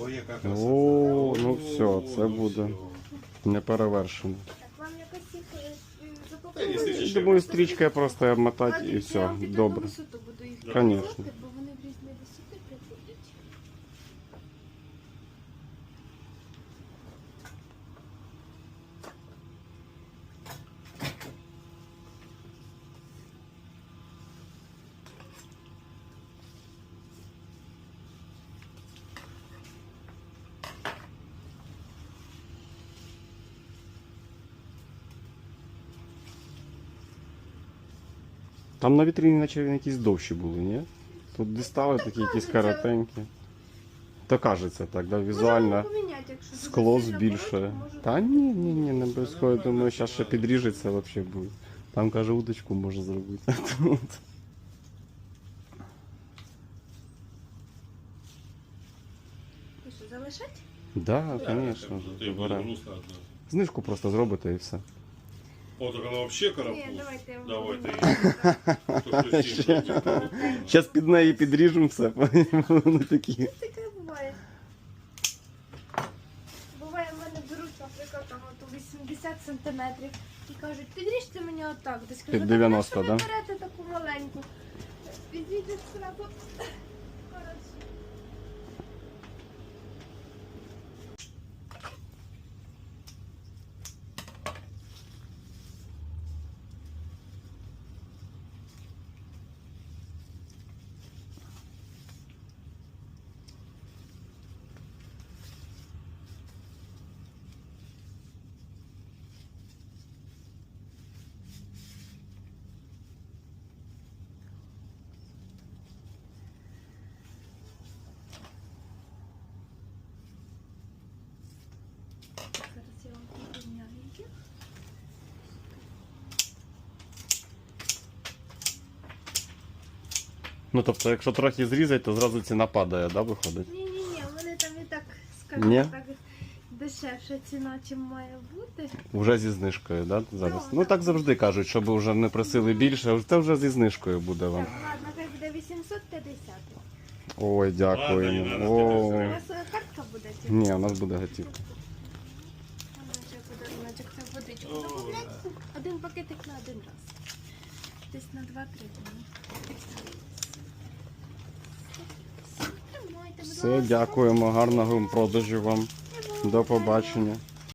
Ой, яка красота. О, ну все, О, це ну буде все. неперевершено. Так, вам якось їх е, Та запакувати? Думаю, стрічкою просто обмотати і все. Добре. Висоту буду їх Конечно. підв'язати, бо вони в різні висоти приходять. Там на вітріні наче він якісь довші були, ні? Тут дістали такі якісь коротенькі. То кажеться так, да, візуально скло збільшує. Та ні, ні, ні, не обов'язково. Думаю, зараз ще підріжеться взагалі буде. Там каже, удочку може зробити. А тут. Залишать? Да, звісно. так, одна. Знижку просто зробите і все. О, так вона вообще Ні, карапуз. давайте вам Давайте поміняю. її. Ще. Зараз під неї підріжемо все, вони такі. Таке буває. Буває, в мене беруть, наприклад, там от 80 сантиметрів і кажуть, підріжте мені отак. Десь кажу, Під «Так 90, так? да? берете таку маленьку. Підійдіть сразу. Хорошо. Зараз я вам поміняю їх. Ну тобто, якщо трохи зрізати, то зразу ціна падає, да, виходить? Ні-ні-ні, мене там і так, Ні? скажімо так, дешевша ціна, чим має бути. Вже зі знижкою, да? Зараз. Так, Ну так. так завжди кажуть, щоб вже не просили більше, це вже зі знижкою буде вам. Так, ладно, хай буде 850. Ой, Ладно, дякуємо. Ірина, О. У Треба. вас е, картка буде? чи? Ні, у нас буде готівка. Там наче подаруночок, це водичку О. Один пакетик на один раз. Десь на 2-3 дні. Все, дякуємо, гарного продажу вам До побачення.